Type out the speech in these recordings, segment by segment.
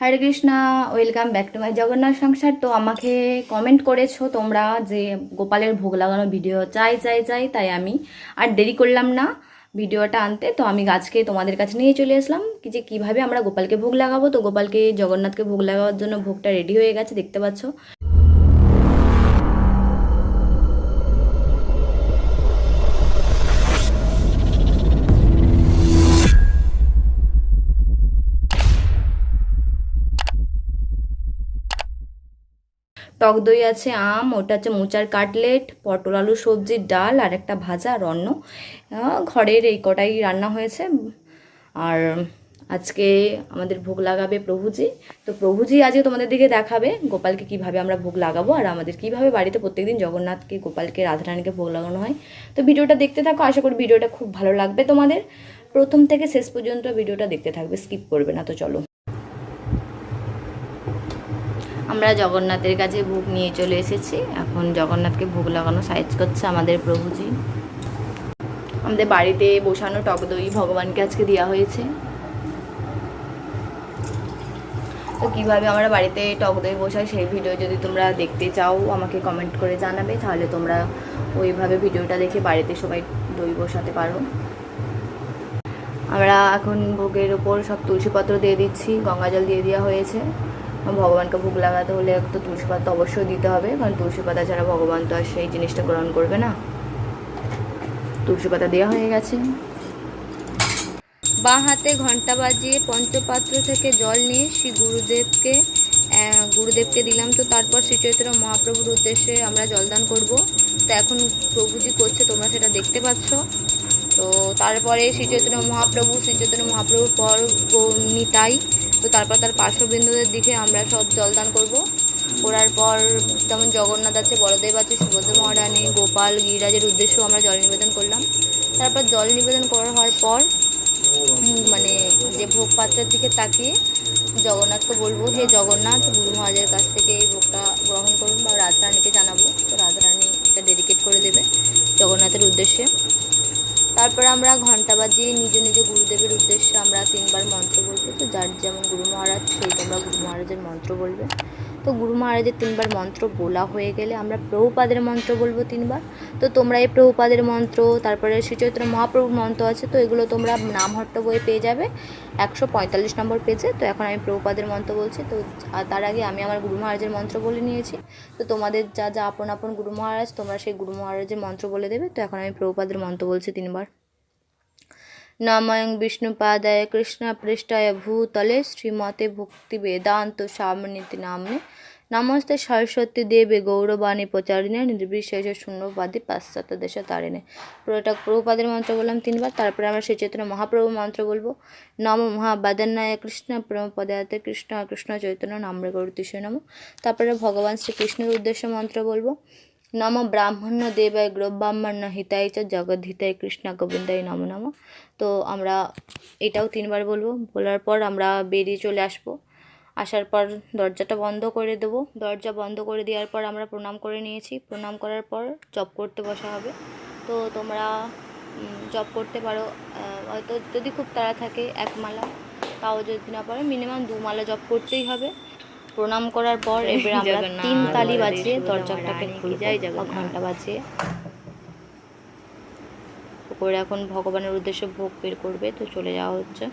Hare Krishna welcome back to my Jagannath সংসার। তো আমাকে কমেন্ট করেছ তোমরা যে গোপালের ভোগ লাগানো ভিডিও চাই চাই চাই, তাই আমি আর দেরি করলাম না ভিডিওটা আনতে। তো আমি আজকে তোমাদের কাছে নিয়ে চলে আসলাম কি যে কীভাবে আমরা গোপালকে ভোগ লাগাবো। তো গোপালকে, জগন্নাথকে ভোগ লাগাবার জন্য ভোগটা রেডি হয়ে গেছে, দেখতে পাচ্ছ। টক দই আছে, আম, ওটা হচ্ছে মোচার কাটলেট, পটল আলু সবজির ডাল আর একটা ভাজা আর ঘরের এই কটাই রান্না হয়েছে। আর আজকে আমাদের ভোগ লাগাবে প্রভুজি। তো প্রভুজি আজকে তোমাদের দিকে দেখাবে, গোপালকে কীভাবে আমরা ভোগ লাগাবো আর আমাদের কীভাবে বাড়িতে প্রত্যেকদিন জগন্নাথকে, গোপালকে, রাধারানীকে ভোগ লাগানো হয়। তো ভিডিওটা দেখতে থাকো, আশা করি ভিডিওটা খুব ভালো লাগবে তোমাদের। প্রথম থেকে শেষ পর্যন্ত ভিডিওটা দেখতে থাকবে, স্কিপ করবে না, তো চলো। আমরা জগন্নাথের কাছে ভোগ নিয়ে চলে এসেছি। এখন জগন্নাথকে ভোগ লাগানো সাইজ করছে আমাদের প্রভুজি। আমাদের বাড়িতে বসানো টক দই ভগবানকে আজকে দেওয়া হয়েছে। তো কীভাবে আমরা বাড়িতে টক দই বসাই সেই ভিডিও যদি তোমরা দেখতে চাও, আমাকে কমেন্ট করে জানাবে। তাহলে তোমরা ওইভাবে ভিডিওটা দেখে বাড়িতে সবাই দই বসাতে পারো। আমরা এখন ভোগের ওপর সব তুলসী পত্র দিয়ে দিচ্ছি, গঙ্গা জল দিয়ে দেওয়া হয়েছে। ভগবানকে ভোগ লাগাতে হলে তো তুলসী পাতা অবশ্যই দিতে হবে, কারণ তুলসী পাতা ছাড়া ভগবান তো আর সেই জিনিসটা গ্রহণ করবে না। তুলসী পাতা দেওয়া হয়ে গেছে। বাঁ হাতে ঘণ্টা বাজিয়ে পঞ্চপাত্র থেকে জল নিয়ে শ্রী গুরুদেবকে গুরুদেবকে দিলাম। তো তারপর শ্রী চৈতন্য মহাপ্রভুর উদ্দেশ্যে আমরা জলদান করব। তো এখন প্রভুজি করছে, তোমরা সেটা দেখতে পাচ্ছ। তো তারপরে শ্রী চৈতন্য মহাপ্রভু, শ্রী মহাপ্রভুর পর নিতাই তো তারপর তার পার্শ্ববিন্দুদের দিকে আমরা সব জলদান করব। করার পর যেমন জগন্নাথ আছে বড়দেব আছে, সুভদ্র মহারানী, গোপাল, গিরিরাজের উদ্দেশ্যেও আমরা জল নিবেদন করলাম। তারপর জল নিবেদন করা হওয়ার পর মানে যে ভোগ পাত্রের দিকে তাকিয়ে জগন্নাথকে বলব, হে জগন্নাথ, গুরু মহারাজের কাছ থেকে এই ভোগটা গ্রহণ করুন বা রাধারানীকে জানাব। তো রাধারানী এটা ডেডিকেট করে দেবে জগন্নাথের উদ্দেশ্যে। তারপরে আমরা ঘণ্টা বাজিয়ে নিজ নিজ গুরুদেবের উদ্দেশ্যে আমরা তিনবার মন্ত্র বলব তো যার যেমন গুরু মহারাজ, সেই তোমরা গুরু মহারাজের মন্ত্র বলবে। তো গুরু মহারাজের তিনবার মন্ত্র বলা হয়ে গেলে আমরা প্রভুপাদের মন্ত্র বলব তিনবার। তো তোমরা এই প্রভুপাদের মন্ত্র, তারপরে শ্রীচৈতন্য মহাপ্রভুর মন্ত্র আছে, তো এগুলো তোমরা নামহট্ট বইয়ে পেয়ে যাবে। একশো পঁয়তাল্লিশ নম্বর পেজে। তো এখন আমি প্রভুপাদের মন্ত্র বলছি। তো তার আগে আমি আমার গুরু মহারাজের মন্ত্র বলে নিয়েছি। তো তোমাদের যা যা আপন আপন গুরু মহারাজ, তোমরা সেই গুরু মহারাজের মন্ত্র বলে দেবে। তো এখন আমি প্রভুপাদের মন্ত্র বলছি তিনবার। নময়ং বিষ্ণুপাদায় কৃষ্ণ পৃষ্ঠায় ভূতলে শ্রীমতে ভক্তি বেদান্ত স্বামিনীতি নামনে নমস্তে সরস্বতী দেবে গৌরবাণী প্রচারিণে নির্বিশেষ শূন্যবাদী পাশ্চাত্য দেশে তারিণে। পুরোটা প্রভুপাদের মন্ত্র বললাম তিনবার, তারপরে আমরা সেই চৈতন্য মহাপ্রভু মন্ত্র বলব। নম মহাবাদন্যায় কৃষ্ণ প্রেম পদায়তে কৃষ্ণ কৃষ্ণ চৈতন্য নামরে গৌরতিশয় নম তারপরে ভগবান শ্রীকৃষ্ণের উদ্দেশ্য মন্ত্র বলব। নম ব্রাহ্মণ্য দেবায় গ্রব্রাহ্মণ্য হিতায় চ জগদ্ধিতায় কৃষ্ণ গোবিন্দায় নম নম তো আমরা এটাও তিনবার বলব। বলার পর আমরা বেরিয়ে চলে আসব। আসার পর দরজাটা বন্ধ করে দেবো। দরজা বন্ধ করে দেওয়ার পর আমরা প্রণাম করে নিয়েছি। প্রণাম করার পর জব করতে বসা হবে। তো তোমরা জব করতে পারো। হয়তো যদি খুব তাড়া থাকে এক মালা, তাও যদি না পারো মিনিমাম দু মালা জব করতেই হবে। প্রণাম করার পর এবার আমরা তিন তালি বাজিয়ে দরজাটাকে খুলে যাই বা ঘণ্টা বাজিয়ে। করে এখন ভগবানের উদ্দেশ্যে ভোগ বের করবে তো চলে যাওয়া হচ্ছে।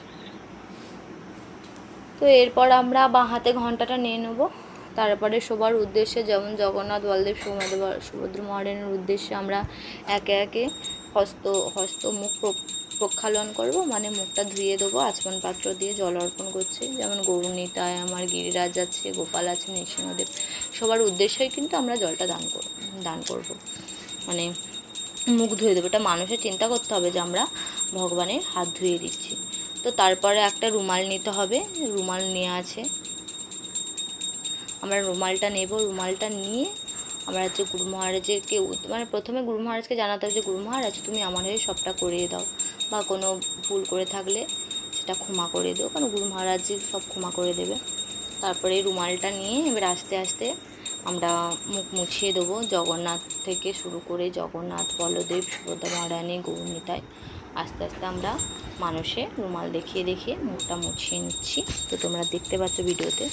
তো এরপর আমরা বাঁ হাতে ঘন্টাটা নিয়ে নেব। তারপরে সবার উদ্দেশ্যে যেমন জগন্নাথ বলদেব সুভদ্র সুভদ্র মহারানের উদ্দেশ্যে আমরা একে একে হস্ত হস্ত মুখ প্র- প্রক্ষালন করব মানে মুখটা ধুয়ে দেবো আচমন পাত্র দিয়ে জল অর্পণ করছি। যেমন গৌরনীতায় আমার গিরিরাজ আছে, গোপাল আছে, নৃসিংহদেব। সবার উদ্দেশ্যেই কিন্তু আমরা জলটা দান করব দান করব। মানে মুখ ধুয়ে দেবো। এটা মানুষের চিন্তা করতে হবে যে আমরা ভগবানের হাত ধুয়ে দিচ্ছি। তো তারপরে একটা রুমাল নিতে হবে। রুমাল নিয়ে আছে। আমরা রুমালটা নেব। রুমালটা নিয়ে আমরা হচ্ছে গুরু মহারাজকে উদ- মানে প্রথমে গুরু মহারাজকে জানাতে হবে যে, গুরু মহারাজ, তুমি আমার হয়ে সবটা করিয়ে দাও। বা কোনো ভুল করে থাকলে সেটা ক্ষমা করে দেবো কারণ গুরু মহারাজই সব ক্ষমা করে দেবে। তারপরে রুমালটা নিয়ে এবার আস্তে আস্তে আমরা মুখ মুছিয়ে দেবো। জগন্নাথ থেকে শুরু করে জগন্নাথ, বলদেব সুভদ্রা মহারানী গৌরনীতায় আস্তে আস্তে আমরা মানুষে রুমাল দেখিয়ে দেখিয়ে মুখটা মুছিয়ে নিচ্ছি। তো তোমরা দেখতে পাচ্ছ ভিডিওতে।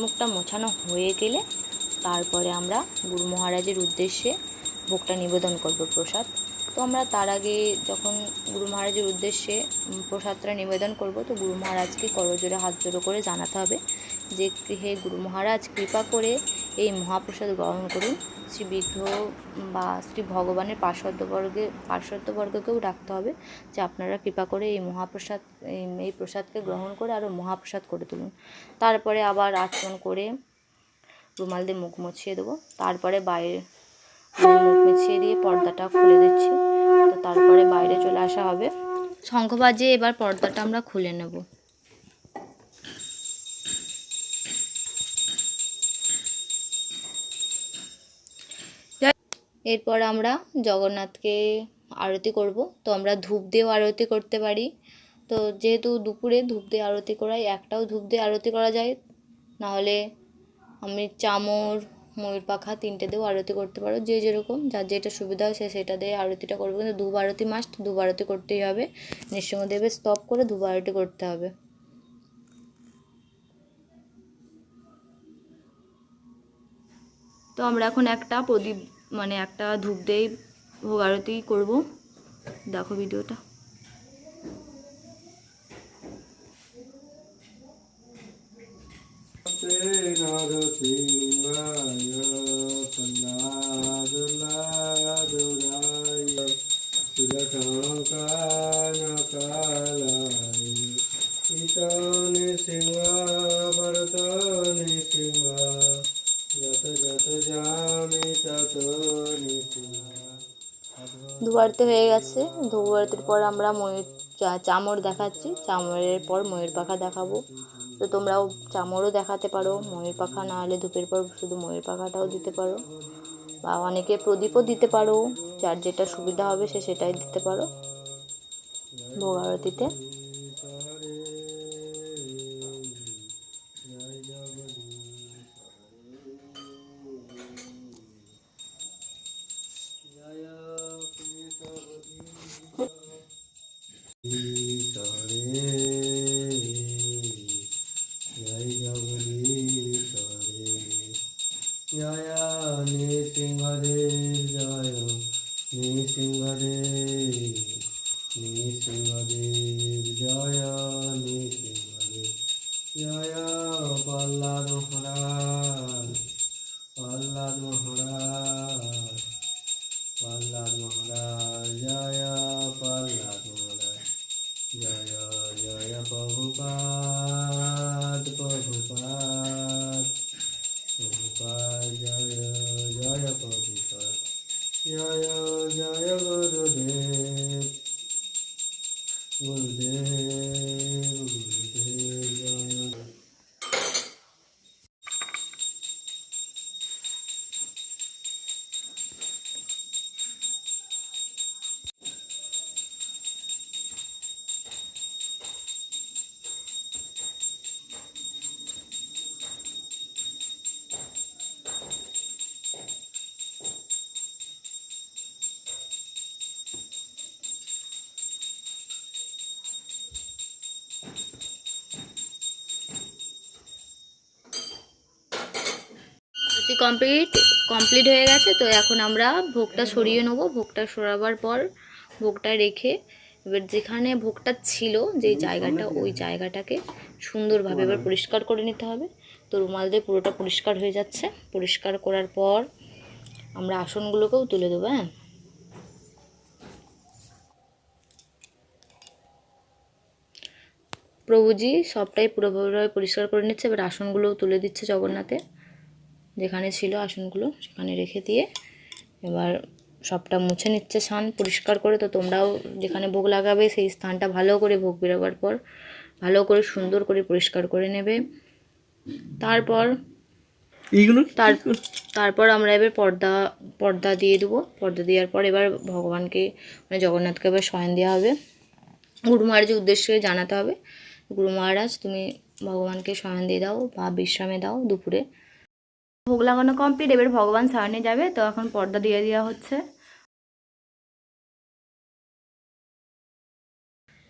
মুখটা মোছানো হয়ে গেলে তারপরে আমরা গুরু মহারাজের উদ্দেশ্যে ভোগটা নিবেদন করব প্রসাদ। তো আমরা তার আগে যখন গুরু মহারাজের উদ্দেশ্যে প্রসাদটা নিবেদন করব, তো গুরু মহারাজকে করজোড়ে হাত জোড়ো করে জানাতে হবে যে, হে গুরু মহারাজ, কৃপা করে এই মহাপ্রসাদ গ্রহণ করুন। শ্রী বিগ্রহ বা শ্রী ভগবানের পার্শ্বদ্ববর্গে পার্শ্বদ্ববর্গকেও ডাকতে হবে যে, আপনারা কৃপা করে এই মহাপ্রসাদ এই- প্রসাদকে গ্রহণ করে আরও মহাপ্রসাদ করে তুলুন। তারপরে আবার আচরণ করে রুমাল দিয়ে মুখ মুছিয়ে দেবো। তারপরে বাইরে মানে মুখ দিয়ে পর্দাটা খুলে দিচ্ছি। তো তারপরে বাইরে চলে আসা হবে। শঙ্খ বাজিয়ে এবার পর্দাটা আমরা খুলে নেব। এরপর আমরা জগন্নাথকে আরতি করব। তো আমরা ধূপ দিয়েও আরতি করতে পারি। তো যেহেতু দুপুরে ধূপ দিয়ে আরতি করাই, একটাও ধূপ দিয়ে আরতি করা যায়। নাহলে আমি চামর ময়ূর পাখা তিনটে দিয়েও আরতি করতে পারো। যে যেরকম, যার যেটা সুবিধা হয় সে সেটা দিয়ে আরতিটা করবে। কিন্তু ধূপ আরতি মাস্ট ধূপ আরতি করতেই হবে। নৃসিংহদেবের স্তপ করে ধূপ আরতি করতে হবে। তো আমরা এখন একটা প্রদীপ মানে একটা ধূপ দিয়ে ভোগ আরতি করব। দেখো ভিডিওটা। ধুয়ারতে হয়ে গেছে। ধুয়ারতির পর আমরা ময়ূর চা- চামর দেখাচ্ছি। চামরের পর ময়ূর পাখা দেখাবো। তো তোমরাও চামড়ও দেখাতে পারো, ময়ূর পাখা না হলে ধূপের পর শুধু ময়ূর পাখাটাও দিতে পারো। বা অনেকে প্রদীপও দিতে পারো, যার যেটা সুবিধা হবে সে সেটাই দিতে পারো। ভোগ আরতিতে নৃসিংহদেব জয় নৃসিংহদেব জয় প্রহ্লাদ মহারাজ প্রহ্লাদ মহারাজ প্রহ্লাদ মহারাজ, জয় প্রহ্লাদ মহারাজ, জয় জয় প্রভুপাদ প্রভুপাদ আরতি কমপ্লিট কমপ্লিট হয়ে গেছে। তো এখন আমরা ভোগটা সরিয়ে নেব। ভোগটা সরাবার পর ভোগটা রেখে এবার যেখানে ভোগটা ছিল, যেই জায়গাটা, ওই জায়গাটাকে সুন্দরভাবে এবার পরিষ্কার করে নিতে হবে। তো রুমাল দিয়ে পুরোটা পরিষ্কার হয়ে যাচ্ছে। পরিষ্কার করার পর আমরা আসনগুলোকেও তুলে দেবো হ্যাঁ। প্রভুজি সবটাই পুরোপুরিভাবে পরিষ্কার করে নিচ্ছে। এবার আসনগুলোও তুলে দিচ্ছে জগন্নাথে। যেখানে ছিল আসনগুলো সেখানে রেখে দিয়ে এবার সবটা মুছে নিচ্ছে স্থান পরিষ্কার করে। তো তোমরাও যেখানে ভোগ লাগাবে সেই স্থানটা ভালো করে ভোগ বেরোবার পর ভালো করে সুন্দর করে পরিষ্কার করে নেবে। তারপর এইগুলো তার তারপর আমরা এবার পর্দা পর্দা দিয়ে দেবো। পর্দা দেওয়ার পর এবার ভগবানকে মানে জগন্নাথকে এবার শয়ন দেওয়া হবে। গুরু মহারাজের উদ্দেশ্যে জানাতে হবে। গুরু মহারাজ তুমি ভগবানকে শয়ন দিয়ে দাও বা বিশ্রামে দাও দুপুরে। ভোগ লাগানো কমপ্লিট এবার ভগবান সারনে যাবে, তো এখন পর্দা দিয়ে দেওয়া হচ্ছে।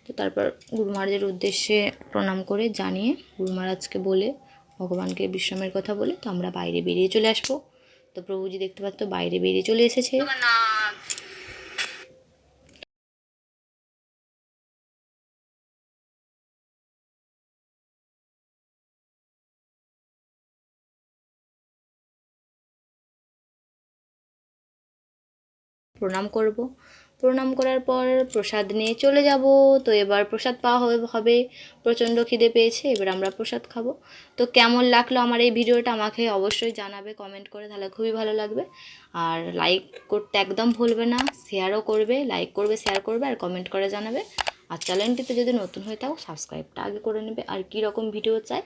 তো তারপর গুরু মহারাজের উদ্দেশ্যে প্রণাম করে জানিয়ে, গুরু মহারাজকে বলে, ভগবানকে বিশ্রামের কথা বলে, তো আমরা বাইরে বেরিয়ে চলে আসব। তো প্রভুজি দেখতে পাচ্ছ, বাইরে বেরিয়ে চলে এসেছে। প্রণাম করব। প্রণাম করার পর প্রসাদ নিয়ে চলে যাব। তো এবার প্রসাদ পাওয়া হবে হবে। প্রচণ্ড খিদে পেয়েছে, এবার আমরা প্রসাদ খাব। তো কেমন লাগল আমার এই ভিডিওটা আমাকে অবশ্যই জানাবে কমেন্ট করে, তাহলে খুবই ভালো লাগবে। আর লাইক করতে একদম ভুলবে না শেয়ারও করবে লাইক করবে শেয়ার করবে, আর কমেন্ট করে জানাবে। আর চ্যানেলটিতে যদি নতুন হয়ে থাকো সাবস্ক্রাইবটা আগে করে নেবে। আর কী রকম ভিডিও চাই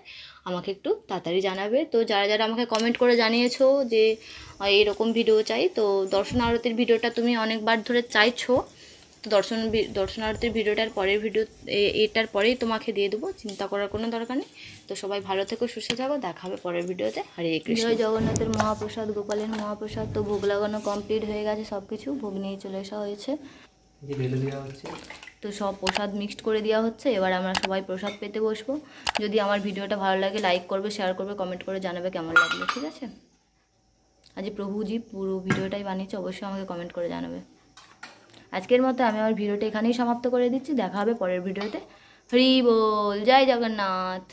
আমাকে একটু তাড়াতাড়ি জানাবে। তো যারা যারা আমাকে কমেন্ট করে জানিয়েছো যে আহ, এইরকম ভিডিও চাই তো দর্শন আরতির ভিডিওটা তুমি অনেকবার ধরে চাইছো। তো দর্শন ভি- দর্শন আরতির ভিডিওটার পরের ভিডিও এটার পরেই তোমাকে দিয়ে দেবো চিন্তা করার কোনো দরকার নেই। তো সবাই ভালো থেকো সুস্থ থাকো দেখা হবে পরের ভিডিওতে হরে কৃষ্ণ। জয় জগন্নাথের মহাপ্রসাদ গোপালের মহাপ্রসাদ। তো ভোগ লাগানো কমপ্লিট হয়ে গেছে সব কিছু ভোগ নিয়ে চলে আসা হয়েছে। দেওয়া হচ্ছে। তো সব প্রসাদ মিক্সড করে দেওয়া হচ্ছে, এবার আমরা সবাই প্রসাদ পেতে বসবো। যদি আমার ভিডিওটা ভালো লাগে লাইক করবে শেয়ার করবে কমেন্ট করে জানাবে কেমন লাগল, ঠিক আছে? আজ প্রভুজি পুরো ভিডিওটাই বানিয়েছে, অবশ্যই আমাকে কমেন্ট করে জানাবে। আজকের মতো আমি আমার ভিডিওটা এখানেই সমাপ্ত করে দিচ্ছি, দেখা হবে পরের ভিডিওতে। হরি বল, জয় জগন্নাথ।